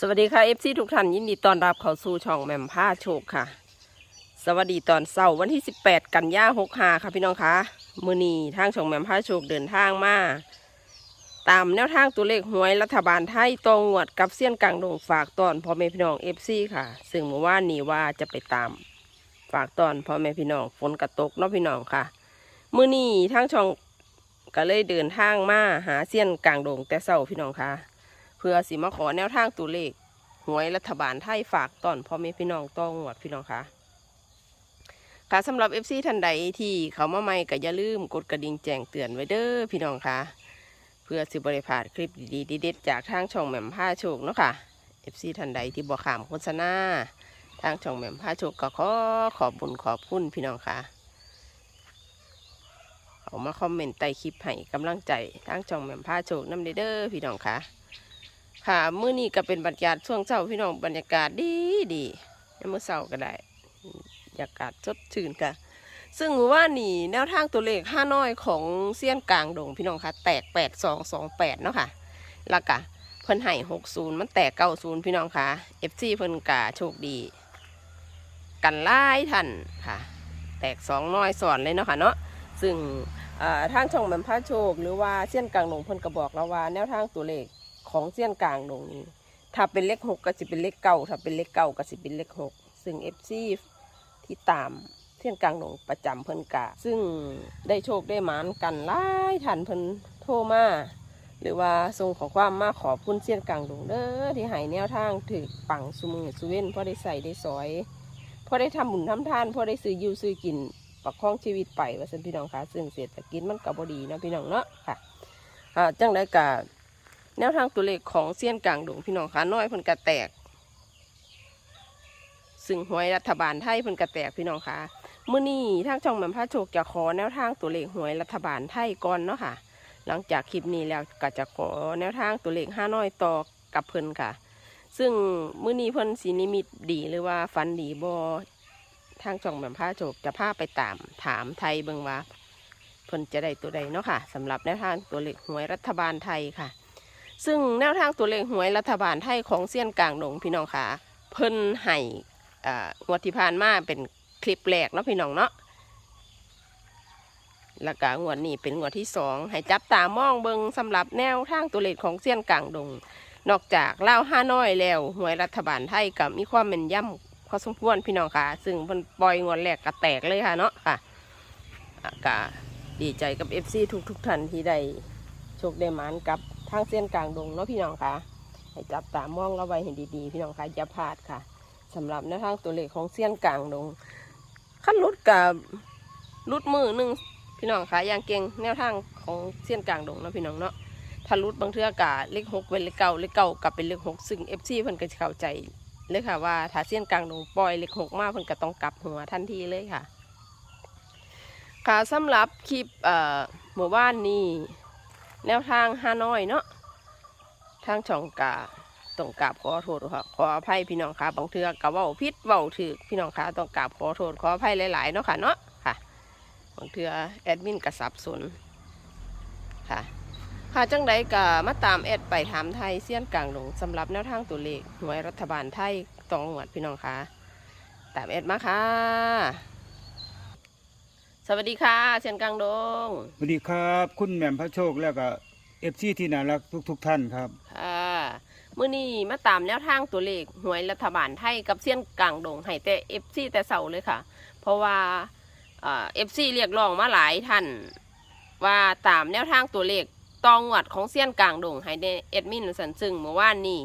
สวัสดีค่ะเอฟซีทุกท่านยินดีต้อนรับเข้าสู่ช่องแหม่มผ้าโชคค่ะ สวัสดีตอนเสาร์วันที่ 18 กันยาหกหาค่ะพี่น้องคะมือนีทางช่องแหม่มผ้าโชคเดินทางมาตามแนวทางตัวเลขหวยรัฐบาลไทยตรงงวดกับเสี้ยนกลางดงฝากตอนพ่อแม่พี่น้องเอฟซีค่ะ ซึ่งเมื่อวานนี้ว่าจะไปตามฝากตอนพ่อแม่พี่น้องฝนกระตกเนาะพี่น้องค่ะมือนีทางช่องก็เลยเดินทางมาหาเสี้ยนกลางดงแต่เสาร์พี่น้องค่ะ พื่อสิมาขอแนวทางตัวเลขหวยรัฐบาลไทยฝากตอนพ่อแม่พี่น้องต้องหวดพี่น้องคะค่ะสำหรับ FC ท่านใดที่เขามาใหม่ก็อย่าลืมกดกระดิ่งแจ้งเตือนไว้เด้อพี่น้องคะเพื่อสิบริพาดคลิปดีๆเด็ดๆจากทางช่องแหม่มผ้าโชคเนาะค่ะ FC ท่านใดที่บอกขามโฆษณาทางช่องแหม่มผ้าโชคก็ขอขอบบุญขอบคุณพี่น้องค่ะเอามาคอมเมนต์ใต้คลิปให้กำลังใจทางช่องแหม่มผ้าโชคน้ำเด้อพี่น้องค่ะ ค่ะมื้อนี้ก็เป็นบรรยากาศช่วงเช้าพี่น้องบรรยากาศดีดีในมื้อเช้าก็ได้บรรยากาศสดชื่นค่ะ ซึ่งว่านี่แนวทางตัวเลขห้าน้อยของเซียนกลางดงพี่น้องค่ะแตกแปดสองสองแปดเนาะค่ะแล้วก็เพิ่นให้หกศูนย์มันแตกเก้าศูนย์พี่น้องค่ะเอฟซีเพิ่นกาโชคดี กันไล่ทันค่ะ แตกสองน้อยสอนเลยเนาะค่ะเนาะซึ่งทางช่องแหม่มพระโชค หรือว่าเซียนกลางดงเพิ่นก็บอกแล้วว่าแนวทางตัวเลข ของเสี้ยนกลางตรงนี้ ถ้าเป็นเลขหกก็จะเป็นเลขเก้าถ้าเป็นเลขเก้าก็จะเป็นเลขหกซึ่งเอฟซีที่ตามเสี้ยนกลางตรงประจำเพิ่นกะ ซึ่งได้โชคได้หมานกันหลายท่านเพิ่นโทรมาหรือว่าส่งของความมาขอบคุณเสี้ยนกลางตรงเด้อที่ให้แนวทางถือปังสุมือสุเว้นพอได้ใส่ได้สอยพอได้ทำบุญทำทานพอได้ซื้อยูซื้อกินประคองชีวิตไปว่าสันพี่น้องคะซึ่งเศรษฐกิจมันก็บ่ดีนะพี่น้องเนาะค่ะอ่าจังไดกะ แนวทางตัวเลขของเซียนกลางดงพี่น้องขาน้อยเพิ่นกระแตก ซึ่งหวยรัฐบาลไทยเพิ่นกระแตกพี่น้องคะเมื้อนี้ทางช่องแหม่มพระโชคจะขอแนวทางตัวเลขหวยรัฐบาลไทยก่อนเนาะค่ะ หลังจากคลิปนี้แล้วก็จะขอแนวทางตัวเลขห้าน้อยต่อกับเพิ่นค่ะ ซึ่งมื้อนี้เพิ่นสีนิมิตดีหรือว่าฟันดีบ่ทางช่องแหม่มพระโชคจะพาไปตามถามไทยเบิงว่าเพิ่นจะได้ตัวใดเนาะค่ะสำหรับแนวทางตัวเลขหวยรัฐบาลไทยค่ะ ซึ่งแนวทางตัวเลขหวยรัฐบาลไทยของเซียนกลางดงพี่น้องค่ะเพิ่นให้อ่างวดที่ผ่านมาเป็นคลิปแรกเนาะพี่น้องเนาะแล้วก็งวดนี้เป็นงวดที่สองให้จับตามองเบิงสำหรับแนวทางตัวเลขของเซียนกลางดง นอกจากเล่าห้าน้อยแล้วหวยรัฐบาลไทยกับมีความแม่นย่ำพอสมควรพี่น้องค่ะ ซึ่งเพิ่นปล่อยงวดแรกก็แตกเลยค่ะเนาะค่ะอะก็ดีใจกับ FC ทุกทุกๆท่านที่ได้โชคได้หมานกับ ทางเส้นกลางดงเนาะพี่น้องคะให้จับตามองเอาไว้ให้ดีๆ พี่น้องคะอย่าพลาดค่ะสำหรับแนวทางตัวเลขของเส้นกลางดงขั้นรุดกับรุดมือหนึ่งพี่น้องคะอย่างเก่งแนวทางของเส้นกลางดงเนาะพี่น้องเนาะถ้ารุดบางเทือกะเลขหกเป็นเลขเก้าเลขเก้ากลับเป็นเลขหกซึ่งเอฟซีเพิ่นก็จะเข้าใจเลยค่ะว่าถ้าเส้นกลางดงปล่อยเลขหกมากเพิ่นก็ต้องกลับหัวทันทีเลยค่ะค่ะสำหรับคลิปเอ่อเมื่อวานนี้ แนวทางฮานอยเนาะทางช่องกาต้องกราบขอโทษค่ะขออภัยพี่น้องค่ะบางเทือกะเว้าพิษเว้าถือพี่น้องค่ะต้องกราบขอโทษขออภัยหลายๆเนาะค่ะเนาะค่ะบางเทือแอดมินกระสับสนค่ะค่ะจังใดกะมาตามแอดไปถามไทยเสี้ยนกลางหลงสำหรับแนวทางตัวเลขหน่วยรัฐบาลไทยตองหวดพี่น้องค่ะตามแอดมาค่ะ สวัสดีค่ะเสียนกลางดงสวัสดีครับ คุณแหม่มพระโชคแล้วก็เอฟซีที่น่ารักทุกๆท่านครับค่ะมื่อนี้มาตามแนวทางตัวเลขหวยรัฐบาลไทยกับเสี้ยนกลางดงให้แต่เอฟซีแต่เสาเลยค่ะ เพราะว่าเอฟซีเรียกร้องมาหลายท่านว่าตามแนวทางตัวเลขตองวัดของเสี้ยนกลางดงให้ในเอ็ดมินสันซึ่งเมื่อวานนี้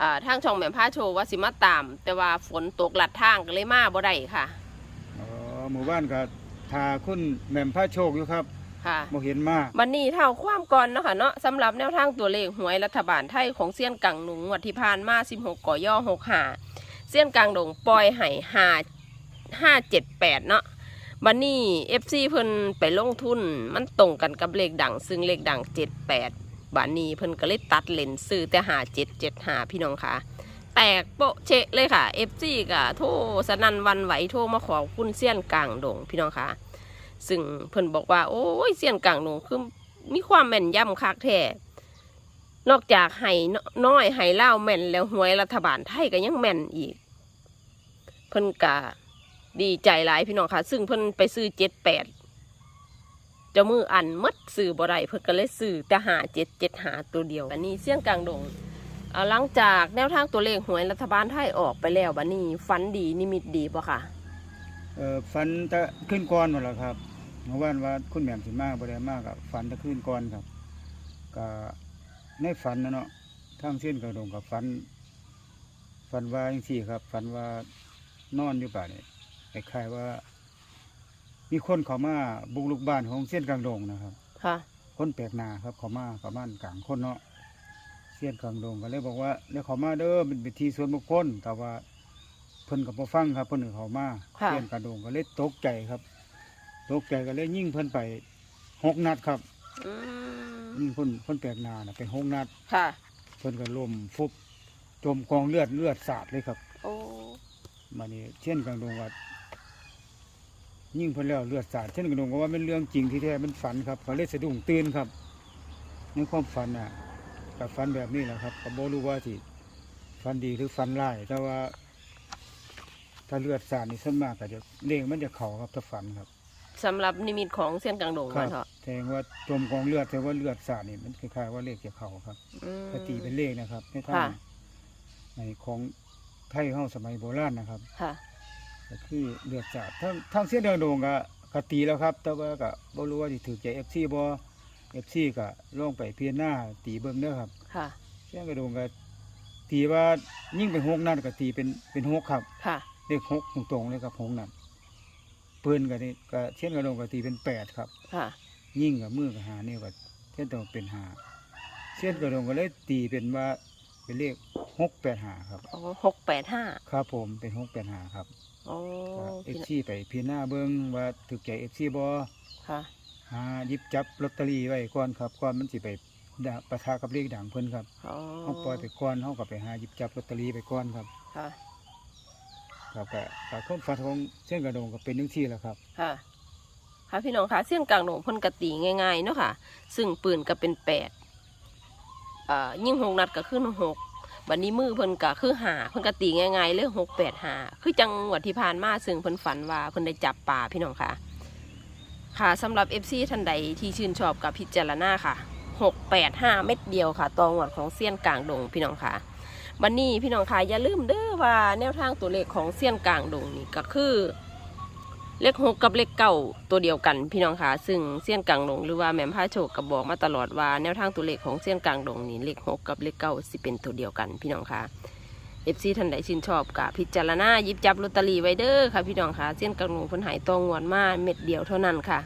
อ่าทางช่องแหม่มผ้าโชว์ว่าสิมาตาม แต่ว่าฝนตกหลัดทางก็เลยมาบ่ได้ค่ะอ๋อหมู่บ้านก็ ทาคุณแหม่มพระโชคอยู่ครับค่ะโมเห็นมากวันนี้เท่าความก่อนเนาะค่ะเนาะสำหรับแนวทางตัวเลขหวยรัฐบาลไทยของเซียนกังหนุงงวัดที่ผ่านมา 16กอย่อ6หาเซียนกังดงปล่อยให้ห้าห้าเจ็ดแปดเนาะบันนี้เอฟซีเพิ่นไปลงทุน มันตรงกันกับเลขดัง ซึ่งเลขดังเจ็ดแปดบันนี้เพิ่นก็เลยตัดเลนซื้อแต่หาเจ็ดเจ็ดหาพี่น้องค่ะ แตกโปะเชะเลยค่ะเอฟซีก็โทสนันวันไหวโทมาขอคุณเซียนกลางดงพี่น้องค่ะซึ่งเพิ่นบอกว่า โอ้ยเสียนกลางหนูคือมีความแม่นยำคักแท้นอกจากไห้น้อยไห้เล่าแม่นแล้วหวยรัฐบาลไทยก็ยังแม่นอีก เพิ่นกะดีใจหลายพี่น้องค่ะ ซึ่งเพิ่นไปซื้อเจ็ดแปดเจ้ามืออันมัดซื้อบ่ได้เพิ่นก็เลยซื้อแต่หาเจ็ดเจ็ดหาตัวเดียว อันนี้เสี้ยนกลางดง เอาหลังจากแนวทางตัวเลขหวยรัฐบาลไทยออกไปแล้วบัดนี้ฝันดีนิมิตดีป่ะค่ะเอ่อฝันแตะขึ้นก่อนหมดแล้วครับเมื่อวานว่าคุณแหม่มสิมาบ่ได้มากับฝันแตะขึ้นก่อนครับก็ในฝันนะเนาะทางเส้นกระดงกับฝันฝันว่าจังซี่ครับฝันว่านอนอยู่ป่านี่คล้ายๆว่า มีคนเข้ามาบุกลุกบ้านของเส้นกลางดงนะครับ ค่ะ คนแปลกหน้าครับเขามาเขาบ้านกลางคนเนาะ เสียนกลางดงก็เลยบอกว่าเดี๋ยวเขามาเด้อเป็นพิธีส่วนบุคคล แต่ว่าเพิ่นก็บ่ฟังครับเพิ่นก็เขามาค่ะ เสียนกลางดงก็เลยตกใจครับ ตกใจก็เลยยิงเพิ่นไปหกนัดครับอืมยิงเพิ่นเพิ่นแปลกหน้าน่ะเป็นหกนัด ค่ะ เพิ่นก็ล้มฟุบจมกองเลือดเลือดสาดเลยครับโอ้มานี่เช่นกลางดงว่ายิงเพิ่นแล้วเลือดสาดเช่นกลางดงก็ว่าเป็นเรื่องจริงที่แท้มันฝันครับก็เลยสะดุ้งตื่นครับในความฝันน่ะ กับฝันแบบนี้แหละครับก็บ่รู้ว่าสิฝันดีหรือฝันร้ายแต่ว่า ถ้าเลือดสาดนี่ส่วนมากก็จะเลขมันจะเข่าครับถ้าฝันครับสำหรับนิมิตของเส้ยนกลางดงครัว่าเถอะแสดงว่าจมกองเลือดแต่ว่าเลือดสาดนี่มันคล้ายๆว่าเลขจะเข่าครับ อืมถ้าตีเป็นเลขนะครับในทาค่ะ งในของไทยเฮาสมัยโบราณนะครับค่ะ ก็คือเลือดสาดทั้งทั้งเส้นเดืองโดงก็ก็ตีแล้วครับ แต่ว่าก็บ่รู้ว่าสิถือใจ FC บ่ FC ก็ลองไปเพียนหน้าตีเบิ่งเด้อครับค่ะเส้นกระโดงก็ตีว่ายิ่งเป็นหกนัดก็ตีเป็นเป็นหกครับค่ะเลขหกตรงๆเลยครับหกนัดปืนก็นี่ก็เส้นกระโดงก็ตีเป็นแปดครับ ค่ะ ยิ่งกับมือกับหานี่วก็เส้นตรงเป็นหาเส้นกระโดงก็เลยตีเป็นว่าเป็นเลขหกแปดหาครับโอ้หกแปดห้าครับผมเป็นหกแปดหาครับโอ้เอฟพี่น้องซีไปเพียนหน้าเบิ้งว่าถูกใจเอฟซีบอค่ะ หาหยิบจับลอตเตอรี่ไว้ก่อนครับก่อนมันสิไปด่าปะทะกับเลขด่างเพิ่นครับอ๋อเขาปล่อยไปก่อนเขาก็ไปหาหยิบจับลอตเตอรี่ไปก่อนครับ ค่ะ ครับก็การความฝันของเส้นกระโดงก็เป็นจังซี่แหละครับ ค่ะ ค่ะพี่น้องคะเสี้ยนกลางดงเพ่นกตีง่ายๆเนาะค่ะ ซึ่งปืนก็เป็นแปดอ่ายิ่งหกนัดก็ขึ้นหกบัดนี้มือเพิ่นก็คือหาเพิ่นกตีง่ายๆเลยหกแปดหาคือจังหวัดที่ผ่านมาซึ่งเพิ่นฝันว่าเพิ่นได้จับป่าพี่น้องค่ะ ค่ะสำหรับ FC ท่านใดที่ชื่นชอบกับพิจารณาค่ะหกแปดห้าเม็ดเดียวค่ะตองหวดของเสี้ยนกลางดงพี่น้องค่ะบันนี้พี่น้องค่ะอย่าลืมเด้อว่าแนวทางตัวเลขของเสี้ยนกลางดงนี่ก็คือเลขหกกับเลขเก้าตัวเดียวกันพี่น้องค่ะซึ่งเสี้ยนกลางดงหรือว่าแม่มพาโชคก็บอกมาตลอดว่าแนวทางตัวเลขของเสี้ยนกลางดงนี่เลขหกกับเลขเก้าสิเป็นตัวเดียวกันพี่น้องค่ะ เอฟซีท่านใดชื่นชอบกับพิจารณายิบจับลอตเตอรี่ไว้เด้อค่ะพี่น้องคะเส้นกลางดงเพิ่นหายตองงวนมาเม็ดเดียวเท่านั้นค่ะ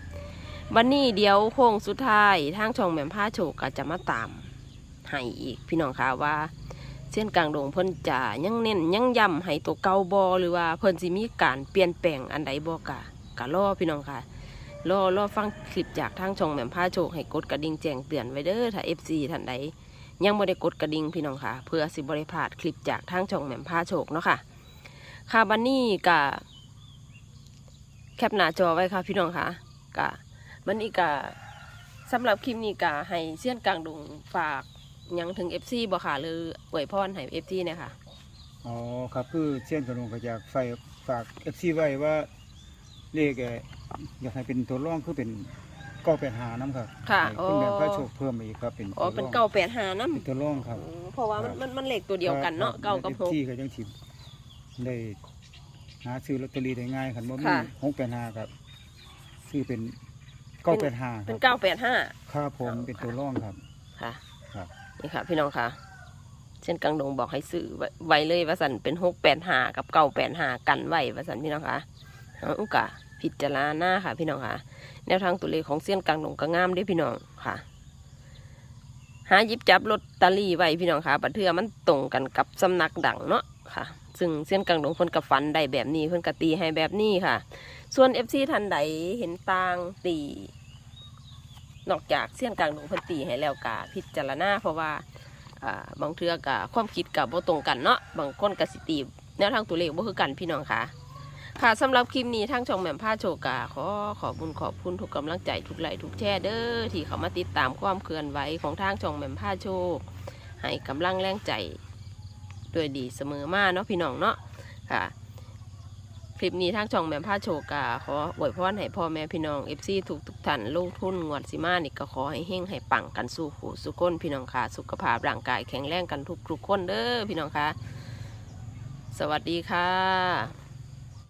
วันนี้เดียวโค้งสุดท้ายทางช่องแหม่มพาโชกจะมาตามให้อีกพี่น้องคะว่า เส้นกลางดงเพิ่นจะยังเน้นยังย้ำให้ตัวเก่าบอหรือว่าเพิ่นสิมีการเปลี่ยนแปลงอันใดบ่กะกะรอพี่น้องค่ะรอรอฟังคลิปจากทางช่องแหม่มพาโชคให้กดกระดิ่งแจ้งเตือนไว้เด้อถ้า FC ท่านใด ยังบ่ได้กดกระดิ่งพี่น้องค่ะ เพื่อสิบ่ได้พลาดคลิปจากทางช่องแหม่มพาโชคเนาะค่ะค่ะบันนี้กะแคปหน้าจอไว้ค่ะพี่น้องค่ะกะบันนี้กะสำหรับคลิปนี้กะให้เสี้ยนกลางดงฝากยังถึง FC บ่ค่ะหรืออวยพรให้ FC เนี่ยค่ะ อ๋อครับคือเส้นกระโดงก็อยากฝากเอฟซีไว้ว่าเลขเอ่ออยากให้เป็นตัวร่องคือเป็น เก้าแปดหาน้ำครับค่ะให้คุณแม่อ๋อพระโชคเพิ่มมาอีกครับเป็นอ๋อตัวเป็นร่องเก่าแปดหาน้เป็นตัวร่องครับำเพราะว่ามันมันมันเลขตัวเดียวกันเนาะเก่ากับหก ที่ก็ยังสิได้หาซื้อลอตเตอรี่ได้ง่ายคันบ่มีค่ะ หกแปดห้าครับซื้อเป็นเก้าแปดห้าคเป็รันบเก้าแปดห้า ครับผมเป็นตัวร่องครับ ค่ะ ครับ นี่ค่ะ พี่น้องค่ะ เช่นกลางดงบอกให้ซื้อไว้ไว้เลยว่าสันเป็นหกแปดหากับเก้าแปดหากันไว้ว่าสันพี่น้องค่ะเอาอุกะพิจารณาค่ะ พี่น้องค่ะ แนวทางตัวเลขของเส้นกลางดงก็งามเด้พี่น้องค่ะ หายิบจับลอตเตอรี่ไว้พี่น้องค่ะบัดเทือมันตรงกันกับสำนักดังเนาะค่ะ ซึ่งเส้นกลางดงเพิ่นกับฟันได้แบบนี้เพิ่นกตีให้แบบนี้ค่ะ ส่วนเอฟซีทันใดเห็นต่างตีนอกจากเส้นกลางดงเพิ่นตีให้แล้วกะพิจารณาเพราะว่าบางเทือกะความคิดกับบ่ตรงกันเนาะบางคนกสิตีแนวทางตัวเลขบ่คือกันพี่น้องค่ะ ค่ะสำหรับคลิปนี้ทางช่องแหม่มผ้าโชกาขอขอบคุญขอบคุณทุกกำลังใจทุกไลค์ทุกแชร์เด้อที่เขามาติดตามความเคลื่อนไหวของทางช่องแหม่มผ้าโชคให้กำลังแรงใจด้วยดีเสมอมาเนาะพี่น้องเนาะค่ะคลิปนี้ทางช่องแหม่มผ้าโชกาขออวยพรให้พ่อแม่พี่น้องเอฟซีทุกทุกท่านลงทุนงวดสิมานี่ก็ขอให้เฮงให้ปังกันสู้หูสู้ก้นพี่น้องค่ะสุขภาพร่างกายแข็งแรงกันทุกทุกคนเด้อพี่น้องค่ะ สวัสดีค่ะ